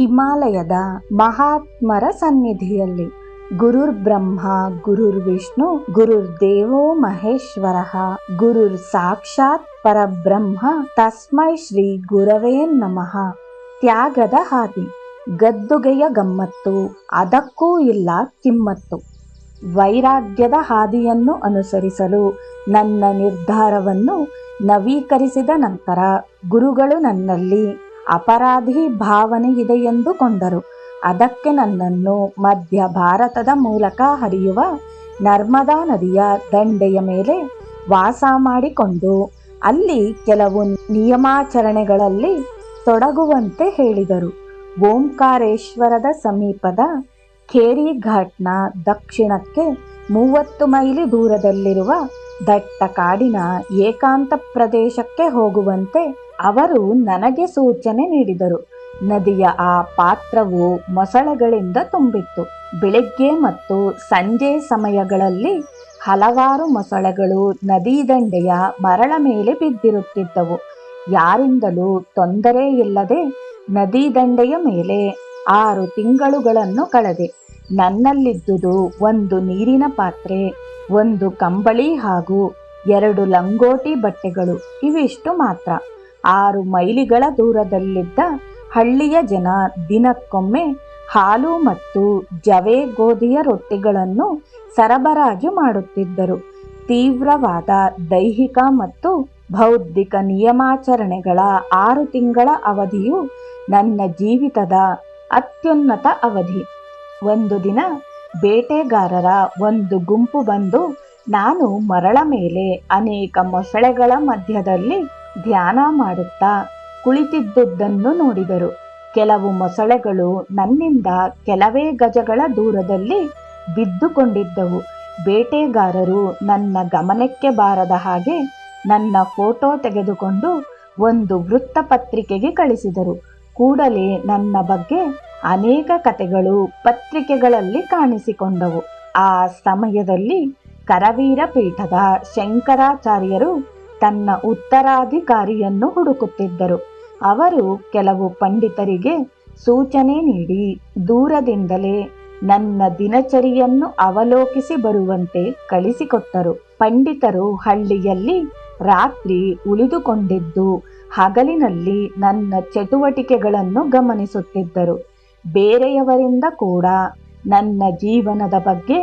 ಹಿಮಾಲಯದ ಮಹಾತ್ಮರ ಸನ್ನಿಧಿಯಲ್ಲಿ. ಗುರುರ್ ಬ್ರಹ್ಮ, ಗುರುರ್ ವಿಷ್ಣು, ಗುರುರ್ ದೇವೋ ಮಹೇಶ್ವರ. ಗುರುರ್ ಸಾಕ್ಷಾತ್ ಪರಬ್ರಹ್ಮ, ತಸ್ಮೈ ಶ್ರೀ ಗುರವೇ ನಮಃ. ತ್ಯಾಗದ ಹಾದಿ. ಗದ್ದುಗೆಯ ಗಮ್ಮತ್ತು. ಅದಕ್ಕೂ ಇಲ್ಲ ಕಿಮ್ಮತ್ತು. ವೈರಾಗ್ಯದ ಹಾದಿಯನ್ನು ಅನುಸರಿಸಲು ನನ್ನ ನಿರ್ಧಾರವನ್ನು ನವೀಕರಿಸಿದ ನಂತರ ಗುರುಗಳು ನನ್ನಲ್ಲಿ ಅಪರಾಧಿ ಭಾವನೆ ಇದೆ ಇದೆಯೆಂದುಕೊಂಡರು ಅದಕ್ಕೆ ನನ್ನನ್ನು ಮಧ್ಯ ಭಾರತದ ಮೂಲಕ ಹರಿಯುವ ನರ್ಮದಾ ನದಿಯ ದಂಡೆಯ ಮೇಲೆ ವಾಸ ಮಾಡಿಕೊಂಡು ಅಲ್ಲಿ ಕೆಲವು ನಿಯಮಾಚರಣೆಗಳಲ್ಲಿ ತೊಡಗುವಂತೆ ಹೇಳಿದರು. ಓಂಕಾರೇಶ್ವರದ ಸಮೀಪದ ಖೇರಿ ಘಾಟ್ನ ದಕ್ಷಿಣಕ್ಕೆ ಮೂವತ್ತು ಮೈಲಿ ದೂರದಲ್ಲಿರುವ ದಟ್ಟ ಕಾಡಿನ ಏಕಾಂತ ಪ್ರದೇಶಕ್ಕೆ ಹೋಗುವಂತೆ ಅವರು ನನಗೆ ಸೂಚನೆ ನೀಡಿದರು. ನದಿಯ ಆ ಪಾತ್ರವು ಮೊಸಳೆಗಳಿಂದ ತುಂಬಿತ್ತು. ಬೆಳಗ್ಗೆ ಮತ್ತು ಸಂಜೆ ಸಮಯಗಳಲ್ಲಿ ಹಲವಾರು ಮೊಸಳೆಗಳು ನದಿ ದಂಡೆಯ ಮರಳ ಮೇಲೆ ಬಿದ್ದಿರುತ್ತಿದ್ದವು. ಯಾರಿಂದಲೂ ತೊಂದರೆ ಇಲ್ಲದೆ ನದಿ ದಂಡೆಯ ಮೇಲೆ ಆರು ತಿಂಗಳುಗಳನ್ನು ಕಳೆದೆ. ನನ್ನಲ್ಲಿದ್ದುದು ಒಂದು ನೀರಿನ ಪಾತ್ರೆ, ಒಂದು ಕಂಬಳಿ ಹಾಗೂ ಎರಡು ಲಂಗೋಟಿ ಬಟ್ಟೆಗಳು. ಇವಿಷ್ಟು ಮಾತ್ರ. ಆರು ಮೈಲಿಗಳ ದೂರದಲ್ಲಿದ್ದ ಹಳ್ಳಿಯ ಜನ ದಿನಕ್ಕೊಮ್ಮೆ ಹಾಲು ಮತ್ತು ಜವೆ ಗೋಧಿಯ ರೊಟ್ಟಿಗಳನ್ನು ಸರಬರಾಜು ಮಾಡುತ್ತಿದ್ದರು. ತೀವ್ರವಾದ ದೈಹಿಕ ಮತ್ತು ಬೌದ್ಧಿಕ ನಿಯಮಾಚರಣೆಗಳ ಆರು ತಿಂಗಳ ಅವಧಿಯು ನನ್ನ ಜೀವಿತದ ಅತ್ಯುನ್ನತ ಅವಧಿ. ಒಂದು ದಿನ ಬೇಟೆಗಾರರ ಒಂದು ಗುಂಪು ಬಂದು ನಾನು ಮರಳ ಮೇಲೆ ಅನೇಕ ಮೊಸಳೆಗಳ ಮಧ್ಯದಲ್ಲಿ ಧ್ಯಾನ ಮಾಡುತ್ತಾ ಕುಳಿತಿದ್ದುದನ್ನು ನೋಡಿದರು. ಕೆಲವು ಮೊಸಳೆಗಳು ನನ್ನಿಂದ ಕೆಲವೇ ಗಜಗಳ ದೂರದಲ್ಲಿ ಬಿದ್ದುಕೊಂಡಿದ್ದವು. ಬೇಟೆಗಾರರು ನನ್ನ ಗಮನಕ್ಕೆ ಬಾರದ ಹಾಗೆ ನನ್ನ ಫೋಟೋ ತೆಗೆದುಕೊಂಡು ಒಂದು ವೃತ್ತಪತ್ರಿಕೆಗೆ ಕಳಿಸಿದರು. ಕೂಡಲೇ ನನ್ನ ಬಗ್ಗೆ ಅನೇಕ ಕತೆಗಳು ಪತ್ರಿಕೆಗಳಲ್ಲಿ ಕಾಣಿಸಿಕೊಂಡವು. ಆ ಸಮಯದಲ್ಲಿ ಕರವೀರ ಪೀಠದ ಶಂಕರಾಚಾರ್ಯರು ತನ್ನ ಉತ್ತರಾಧಿಕಾರಿಯನ್ನು ಹುಡುಕುತ್ತಿದ್ದರು. ಅವರು ಕೆಲವು ಪಂಡಿತರಿಗೆ ಸೂಚನೆ ನೀಡಿ, ದೂರದಿಂದಲೇ ನನ್ನ ದಿನಚರಿಯನ್ನು ಅವಲೋಕಿಸಿ ಬರುವಂತೆ ಕಳಿಸಿಕೊಟ್ಟರು. ಪಂಡಿತರು ಹಳ್ಳಿಯಲ್ಲಿ ರಾತ್ರಿ ಉಳಿದುಕೊಂಡಿದ್ದು, ಹಗಲಿನಲ್ಲಿ ನನ್ನ ಚಟುವಟಿಕೆಗಳನ್ನು ಗಮನಿಸುತ್ತಿದ್ದರು. ಬೇರೆಯವರಿಂದ ಕೂಡ ನನ್ನ ಜೀವನದ ಬಗ್ಗೆ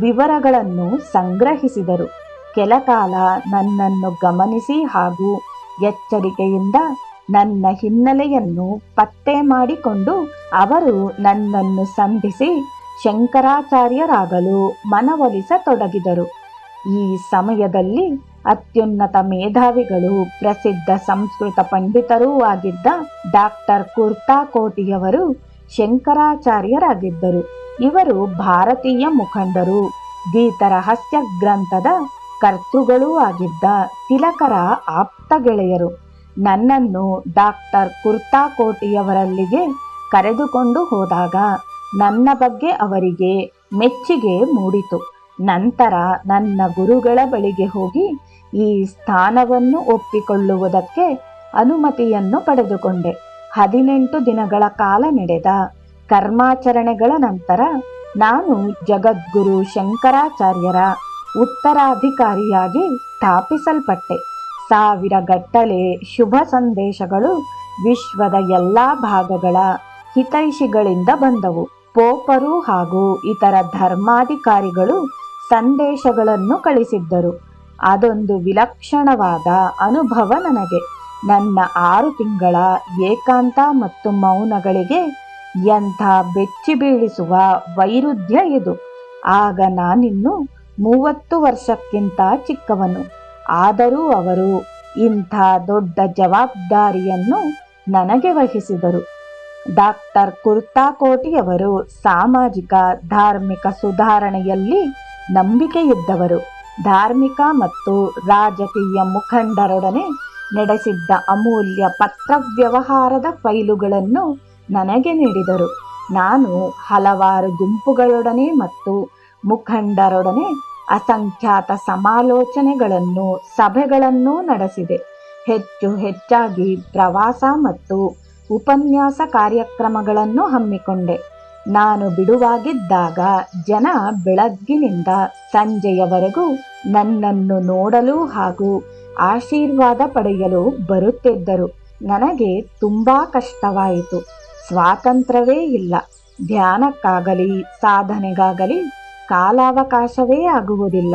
ವಿವರಗಳನ್ನು ಸಂಗ್ರಹಿಸಿದರು. ಕೆಲಕಾಲ ನನ್ನನ್ನು ಗಮನಿಸಿ ಹಾಗೂ ಎಚ್ಚರಿಕೆಯಿಂದ ನನ್ನ ಹಿನ್ನೆಲೆಯನ್ನು ಪತ್ತೆ ಮಾಡಿಕೊಂಡು ಅವರು ನನ್ನನ್ನು ಸಂಧಿಸಿ ಶಂಕರಾಚಾರ್ಯರಾಗಲು ಮನವೊಲಿಸತೊಡಗಿದರು. ಈ ಸಮಯದಲ್ಲಿ ಅತ್ಯುನ್ನತ ಮೇಧಾವಿಗಳು, ಪ್ರಸಿದ್ಧ ಸಂಸ್ಕೃತ ಪಂಡಿತರೂ ಆಗಿದ್ದ ಡಾಕ್ಟರ್ ಕುರ್ತಾ ಕುರ್ತಾಕೋಟಿಯವರು ಶಂಕರಾಚಾರ್ಯರಾಗಿದ್ದರು. ಇವರು ಭಾರತೀಯ ಮುಖಂಡರು, ಗೀತರಹಸ್ಯ ಗ್ರಂಥದ ಕರ್ತೃಗಳೂ ಆಗಿದ್ದ ತಿಲಕರ ಆಪ್ತ ಗೆಳೆಯರು. ನನ್ನನ್ನು ಡಾಕ್ಟರ್ ಕುರ್ತಾಕೋಟಿಯವರಲ್ಲಿಗೆ ಕರೆದುಕೊಂಡು ಹೋದಾಗ ನನ್ನ ಬಗ್ಗೆ ಅವರಿಗೆ ಮೆಚ್ಚುಗೆ ಮೂಡಿತು. ನಂತರ ನನ್ನ ಗುರುಗಳ ಬಳಿಗೆ ಹೋಗಿ ಈ ಸ್ಥಾನವನ್ನು ಒಪ್ಪಿಕೊಳ್ಳುವುದಕ್ಕೆ ಅನುಮತಿಯನ್ನು ಪಡೆದುಕೊಂಡೆ. ಹದಿನೆಂಟು ದಿನಗಳ ಕಾಲ ನಡೆದ ಕರ್ಮಾಚರಣೆಗಳ ನಂತರ ನಾನು ಜಗದ್ಗುರು ಶಂಕರಾಚಾರ್ಯರ ಉತ್ತರಾಧಿಕಾರಿಯಾಗಿ ಸ್ಥಾಪಿಸಲ್ಪಟ್ಟೆ. ಸಾವಿರ ಗಟ್ಟಲೆ ಶುಭ ಸಂದೇಶಗಳು ವಿಶ್ವದ ಎಲ್ಲ ಭಾಗಗಳ ಹಿತೈಷಿಗಳಿಂದ ಬಂದವು. ಪೋಪರು ಹಾಗೂ ಇತರ ಧರ್ಮಾಧಿಕಾರಿಗಳು ಸಂದೇಶಗಳನ್ನು ಕಳಿಸಿದ್ದರು. ಅದೊಂದು ವಿಲಕ್ಷಣವಾದ ಅನುಭವ ನನಗೆ. ನನ್ನ ಆರು ತಿಂಗಳ ಏಕಾಂತ ಮತ್ತು ಮೌನಗಳಿಗೆ ಎಂಥ ಬೆಚ್ಚಿ ಬೀಳಿಸುವ ವೈರುಧ್ಯ ಇದು. ಆಗ ನಾನಿನ್ನು ಮೂವತ್ತು ವರ್ಷಕ್ಕಿಂತ ಚಿಕ್ಕವನು. ಆದರೂ ಅವರು ಇಂಥ ದೊಡ್ಡ ಜವಾಬ್ದಾರಿಯನ್ನು ನನಗೆ ವಹಿಸಿದರು. ಡಾಕ್ಟರ್ ಕುರ್ತಾಕೋಟಿಯವರು ಸಾಮಾಜಿಕ, ಧಾರ್ಮಿಕ ಸುಧಾರಣೆಯಲ್ಲಿ ನಂಬಿಕೆಯಿದ್ದವರು. ಧಾರ್ಮಿಕ ಮತ್ತು ರಾಜಕೀಯ ಮುಖಂಡರೊಡನೆ ನಡೆಸಿದ್ದ ಅಮೂಲ್ಯ ಪತ್ರ ವ್ಯವಹಾರದ ಫೈಲುಗಳನ್ನು ನನಗೆ ನೀಡಿದರು. ನಾನು ಹಲವಾರು ಗುಂಪುಗಳೊಡನೆ ಮತ್ತು ಮುಖಂಡರೊಡನೆ ಅಸಂಖ್ಯಾತ ಸಮಾಲೋಚನೆಗಳನ್ನು ಸಭೆಗಳನ್ನು ನಡೆಸಿದೆ. ಹೆಚ್ಚು ಹೆಚ್ಚಾಗಿ ಪ್ರವಾಸ ಮತ್ತು ಉಪನ್ಯಾಸ ಕಾರ್ಯಕ್ರಮಗಳನ್ನು ಹಮ್ಮಿಕೊಂಡೆ. ನಾನು ಬಿಡುವಾಗಿದ್ದಾಗ ಜನ ಬೆಳಗ್ಗಿನಿಂದ ಸಂಜೆಯವರೆಗೂ ನನ್ನನ್ನು ನೋಡಲು ಹಾಗೂ ಆಶೀರ್ವಾದ ಪಡೆಯಲು ಬರುತ್ತಿದ್ದರು. ನನಗೆ ತುಂಬಾ ಕಷ್ಟವಾಯಿತು. ಸ್ವಾತಂತ್ರ್ಯವೇ ಇಲ್ಲ. ಧ್ಯಾನಕ್ಕಾಗಲಿ, ಸಾಧನೆಗಾಗಲಿ ಕಾಲಾವಕಾಶವೇ ಆಗುವುದಿಲ್ಲ.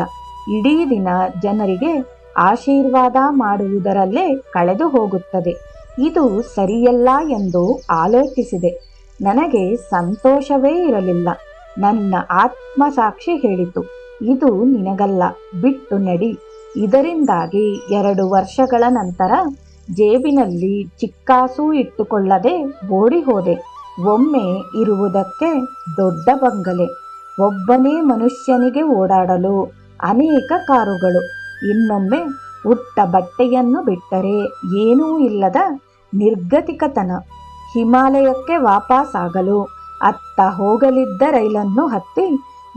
ಇಡೀ ದಿನ ಜನರಿಗೆ ಆಶೀರ್ವಾದ ಮಾಡುವುದರಲ್ಲೇ ಕಳೆದು ಹೋಗುತ್ತದೆ. ಇದು ಸರಿಯಲ್ಲ ಎಂದು ಆಲೋಚಿಸಿದೆ. ನನಗೆ ಸಂತೋಷವೇ ಇರಲಿಲ್ಲ. ನನ್ನ ಆತ್ಮಸಾಕ್ಷಿ ಹೇಳಿತು, ಇದು ನಿನಗಲ್ಲ, ಬಿಟ್ಟು ನಡಿ. ಇದರಿಂದಾಗಿ ಎರಡು ವರ್ಷಗಳ ನಂತರ ಜೇಬಿನಲ್ಲಿ ಚಿಕ್ಕಾಸು ಇಟ್ಟುಕೊಳ್ಳದೆ ಓಡಿ ಹೋದೆ ಒಮ್ಮೆ ಇರುವುದಕ್ಕೆ ದೊಡ್ಡ ಬಂಗಲೆ. ಒಬ್ಬನೇ ಮನುಷ್ಯನಿಗೆ ಓಡಾಡಲು ಅನೇಕ ಕಾರುಗಳು. ಇನ್ನೊಮ್ಮೆ ಉಟ್ಟ ಬಟ್ಟೆಯನ್ನು ಬಿಟ್ಟರೆ ಏನೂ ಇಲ್ಲದ ನಿರ್ಗತಿಕತನ. ಹಿಮಾಲಯಕ್ಕೆ ವಾಪಸ್ಸಾಗಲು ಅತ್ತ ಹೋಗಲಿದ್ದ ರೈಲನ್ನು ಹತ್ತಿ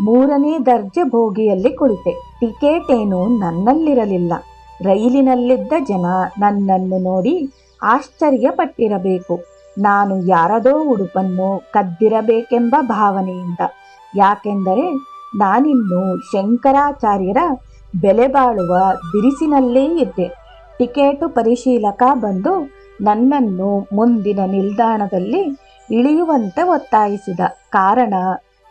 ಮೂರನೇ ದರ್ಜೆ ಭೋಗಿಯಲ್ಲಿ ಕುಳಿತೆ. ಟಿಕೆಟ್ ಏನು ನನ್ನಲ್ಲಿರಲಿಲ್ಲ. ರೈಲಿನಲ್ಲಿದ್ದ ಜನ ನನ್ನನ್ನು ನೋಡಿ ಆಶ್ಚರ್ಯಪಟ್ಟಿರಬೇಕು. ನಾನು ಯಾರದೋ ಉಡುಪನ್ನು ಕದ್ದಿರಬೇಕೆಂಬ ಭಾವನೆಯಿಂದ. ಯಾಕೆಂದರೆ ನಾನಿನ್ನು ಶಂಕರಾಚಾರ್ಯರ ಬೆಲೆಬಾಳುವ ಬಿರುಸಿನಲ್ಲೇ ಇದ್ದೆ. ಟಿಕೆಟು ಪರಿಶೀಲಕ ಬಂದು ನನ್ನನ್ನು ಮುಂದಿನ ನಿಲ್ದಾಣದಲ್ಲಿ ಇಳಿಯುವಂತೆ ಒತ್ತಾಯಿಸಿದ ಕಾರಣ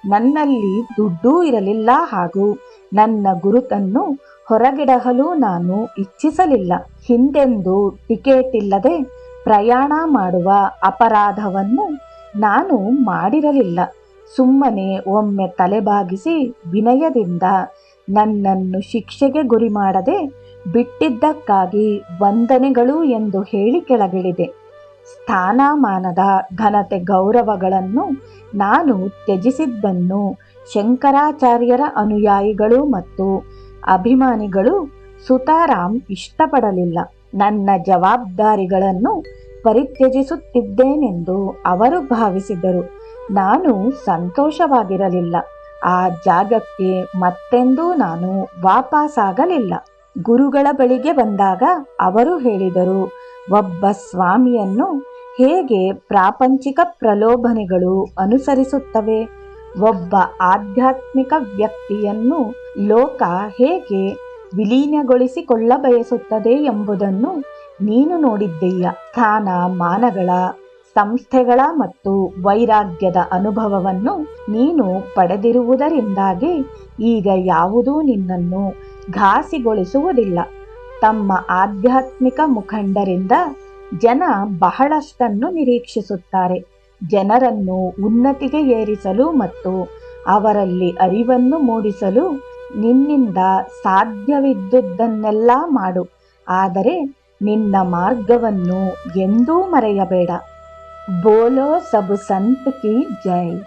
ನನ್ನಲ್ಲಿ ದುಡ್ಡೂ ಇರಲಿಲ್ಲ ಹಾಗೂ ನನ್ನ ಗುರುತನ್ನು ಹೊರಗಿಡಹಲು ನಾನು ಇಚ್ಛಿಸಲಿಲ್ಲ. ಹಿಂದೆಂದು ಟಿಕೆಟ್ ಇಲ್ಲದೆ ಪ್ರಯಾಣ ಮಾಡುವ ಅಪರಾಧವನ್ನು ನಾನು ಮಾಡಿರಲಿಲ್ಲ. ಸುಮ್ಮನೆ ಒಮ್ಮೆ ತಲೆಬಾಗಿಸಿ ವಿನಯದಿಂದ ನನ್ನನ್ನು ಶಿಕ್ಷೆಗೆ ಗುರಿ ಮಾಡದೆ ಬಿಟ್ಟಿದ್ದಕ್ಕಾಗಿ ವಂದನೆಗಳು ಎಂದು ಹೇಳಿ ಕೆಳಗಿಳಿದೆ. ಸ್ಥಾನಮಾನದ ಘನತೆ ಗೌರವಗಳನ್ನು ನಾನು ತ್ಯಜಿಸಿದ್ದನ್ನು ಶಂಕರಾಚಾರ್ಯರ ಅನುಯಾಯಿಗಳು ಮತ್ತು ಅಭಿಮಾನಿಗಳು ಸುತಾರಾಮ್ ಇಷ್ಟಪಡಲಿಲ್ಲ. ನನ್ನ ಜವಾಬ್ದಾರಿಗಳನ್ನು ಪರಿತ್ಯಜಿಸುತ್ತಿದ್ದೇನೆಂದು ಅವರು ಭಾವಿಸಿದರು. ನಾನು ಸಂತೋಷವಾಗಿರಲಿಲ್ಲ. ಆ ಜಾಗಕ್ಕೆ ಮತ್ತೆಂದೂ ನಾನು ವಾಪಸಾಗಲಿಲ್ಲ. ಗುರುಗಳ ಬಳಿಗೆ ಬಂದಾಗ ಅವರು ಹೇಳಿದರು, ಒಬ್ಬ ಸ್ವಾಮಿಯನ್ನು ಹೇಗೆ ಪ್ರಾಪಂಚಿಕ ಪ್ರಲೋಭನೆಗಳು ಅನುಸರಿಸುತ್ತವೆ? ಒಬ್ಬ ಆಧ್ಯಾತ್ಮಿಕ ವ್ಯಕ್ತಿಯನ್ನು ಲೋಕ ಹೇಗೆ ವಿಲೀನಗೊಳಿಸಿಕೊಳ್ಳ ಬಯಸುತ್ತದೆ ಎಂಬುದನ್ನು ನೀನು ನೋಡಿದ್ದೀಯ? ಸ್ಥಾನ ಮಾನಗಳ ಸಂಸ್ಥೆಗಳ ಮತ್ತು ವೈರಾಗ್ಯದ ಅನುಭವವನ್ನು ನೀನು ಪಡೆದಿರುವುದರಿಂದಾಗಿ ಈಗ ಯಾವುದೂ ನಿನ್ನನ್ನು ಘಾಸಿಗೊಳಿಸುವುದಿಲ್ಲ. ತಮ್ಮ ಆಧ್ಯಾತ್ಮಿಕ ಮುಖಂಡರಿಂದ ಜನ ಬಹಳಷ್ಟನ್ನು ನಿರೀಕ್ಷಿಸುತ್ತಾರೆ. ಜನರನ್ನು ಉನ್ನತಿಗೆ ಏರಿಸಲು ಮತ್ತು ಅವರಲ್ಲಿ ಅರಿವನ್ನು ಮೂಡಿಸಲು ನಿನ್ನಿಂದ ಸಾಧ್ಯವಿದ್ದುದನ್ನೆಲ್ಲ ಮಾಡು. ಆದರೆ ನಿನ್ನ ಮಾರ್ಗವನ್ನು ಎಂದೂ ಮರೆಯಬೇಡ. बोलो सब संत की जय।